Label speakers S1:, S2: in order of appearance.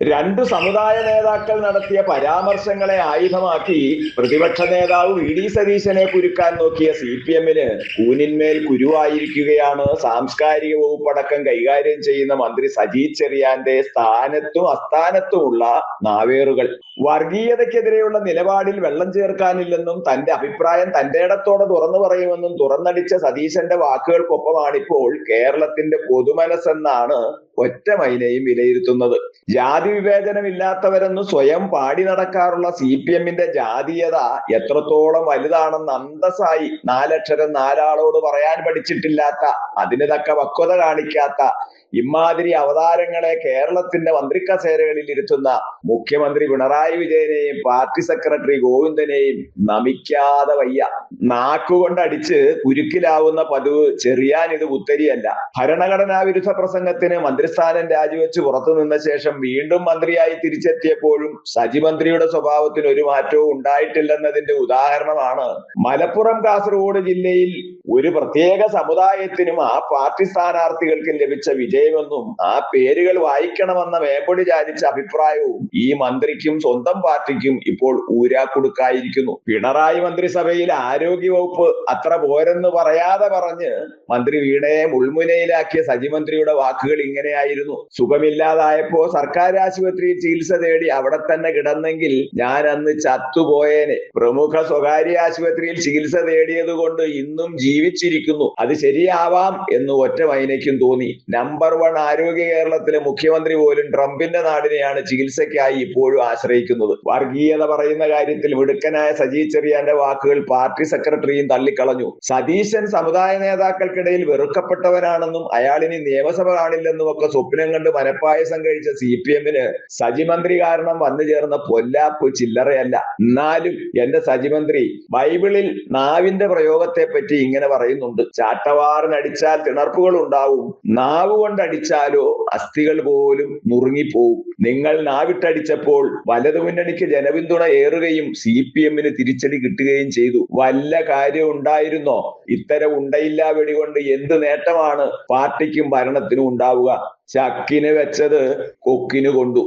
S1: രണ്ടു സമുദായ നേതാക്കൾ നടത്തിയ പരാമർശങ്ങളെ ആയുധമാക്കി പ്രതിപക്ഷ നേതാവ് വി ഡി സതീശനെ കുരുക്കാൻ നോക്കിയ സി പി എമ്മിന് കൂനിന്മേൽ കുരുവായിരിക്കുകയാണ്. സാംസ്കാരിക വകുപ്പടക്കം കൈകാര്യം ചെയ്യുന്ന മന്ത്രി സജി ചെറിയാന്റെ സ്ഥാനത്തും അസ്ഥാനത്തുമുള്ള നാവേറുകൾ. വർഗീയതയ്ക്കെതിരെയുള്ള നിലപാടിൽ വെള്ളം ചേർക്കാനില്ലെന്നും തന്റെ അഭിപ്രായം തന്റെ ഇടത്തോടെ തുറന്നു പറയുമെന്നും തുറന്നടിച്ച സതീശന്റെ വാക്കുകൾക്കൊപ്പമാണിപ്പോൾ കേരളത്തിന്റെ പൊതുമനസ്സെന്നാണ് ഒറ്റ മൈനയും വിലയിരുത്തുന്നത്. ജാതി വിവേചനമില്ലാത്തവരെന്ന് സ്വയം പാടി നടക്കാറുള്ള സി പി എമ്മിന്റെ ജാതീയത എത്രത്തോളം വലുതാണെന്ന് അന്തസ്സായി നാലക്ഷരം നാലാളോട് പറയാൻ പഠിച്ചിട്ടില്ലാത്ത അതിന് തക്ക പക്വത കാണിക്കാത്ത ഇമാതിരി അവതാരങ്ങളെ കേരളത്തിന്റെ മന്ത്രിക്കസേരകളിൽ ഇരുത്തുന്ന മുഖ്യമന്ത്രി പിണറായി വിജയനെയും പാർട്ടി സെക്രട്ടറി ഗോവിന്ദനെയും നമിക്കാതെ വയ്യ. നാക്കുകൊണ്ടടിച്ച് കുരുക്കിലാവുന്ന പതിവ് ചെറിയാൻ ഇത് ഉത്തരിയല്ല. ഭരണഘടനാ വിരുദ്ധ പ്രസംഗത്തിന് മന്ത്രിസ്ഥാനം രാജിവെച്ച് പുറത്തു നിന്ന ശേഷം വീണ്ടും മന്ത്രിയായി തിരിച്ചെത്തിയപ്പോഴും സജി മന്ത്രിയുടെ സ്വഭാവത്തിന് ഒരു മാറ്റവും ഉണ്ടായിട്ടില്ലെന്നതിന്റെ ഉദാഹരണമാണ്. മലപ്പുറം കാസർഗോഡ് ജില്ലയിൽ ഒരു പ്രത്യേക സമുദായത്തിനും ആ പാർട്ടി സ്ഥാനാർത്ഥികൾക്കും ലഭിച്ച വിജയമെന്നും ആ പേരുകൾ വായിക്കണമെന്ന വേമ്പൊടി ചാലിച്ച അഭിപ്രായവും ഈ മന്ത്രിക്കും സ്വന്തം പാർട്ടിക്കും ഇപ്പോൾ ഊരാക്കുടുക്കായിരിക്കുന്നു. പിണറായി മന്ത്രിസഭയിൽ ആരോഗ്യവകുപ്പ് അത്ര പോരെന്ന് പറയാതെ പറഞ്ഞ് മന്ത്രി വീണയെ മുൾമുനയിലാക്കിയ സജി മന്ത്രിയുടെ വാക്കുകൾ ഇങ്ങനെയായിരുന്നു. സുഖമില്ലാതായപ്പോ സർക്കാർ ആശുപത്രിയിൽ ചികിത്സ തേടി അവിടെ തന്നെ കിടന്നെങ്കിൽ ഞാൻ അന്ന് ചത്തുപോയേനെ. പ്രമുഖ സ്വകാര്യ ആശുപത്രിയിൽ ചികിത്സ തേടിയത് കൊണ്ട് ഇന്നും ജീവിച്ചിരിക്കുന്നു. അത് ശരിയാവാം എന്ന് ഒറ്റ വൈനയ്ക്കും തോന്നി. നമ്പർ വൺ ആരോഗ്യ കേരളത്തിലെ മുഖ്യമന്ത്രി പോലും ട്രംപിന്റെ നാടിനെയാണ് ചികിത്സയ്ക്കായി ഇപ്പോഴും ആശ്രയിക്കുന്നത്. വർഗീയത പറയുന്ന കാര്യത്തിൽ മിടുക്കനായ സജി ചെറിയാന്റെ വാക്കുകൾ പാർട്ടി സെക്രട്ടറിയും തള്ളിക്കളഞ്ഞു. സതീശൻ സമുദായ നേതാക്കൾക്കിടയിൽ വെറുക്കപ്പെട്ടവനാണെന്നും അയാളിനി നിയമസഭ കാണില്ലെന്നും ഒക്കെ സ്വപ്നം കണ്ട് മനപ്പായസം കഴിച്ച സി പി എമ്മിന് സജി മന്ത്രി കാരണം വന്നു ചേർന്ന പൊല്ലാപ്പ് ചില്ലറയല്ല. എന്നാലും എന്റെ സജിമന്ത്രി ബൈബിളിൽ നാവിന്റെ പ്രയോഗത്തെ പറ്റി ഇങ്ങനെ പറയുന്നുണ്ട്. ചാട്ടവാറിനടിച്ചാൽ തിണർപ്പുകൾ ഉണ്ടാവും നാവ് കൊണ്ടടിച്ചാലോ അസ്ഥികൾ പോലും നുറുങ്ങിപ്പോവും നിങ്ങൾ നാവിട്ടടിച്ചപ്പോൾ വലതു മുന്നണിക്ക് ജനപിന്തുണ ഏറുകയും സി പി എമ്മിന് തിരിച്ചടി കിട്ടുകയും ചെയ്തു. വല്ല കാര്യം ഉണ്ടായിരുന്നോ? ഇത്തരം ഉണ്ടയില്ലാ വെടികൊണ്ട് എന്ത് നേട്ടമാണ് പാർട്ടിക്കും ഭരണത്തിനും ഉണ്ടാവുക? ചക്കിന് വെച്ചത് കൊക്കിന് കൊണ്ടു.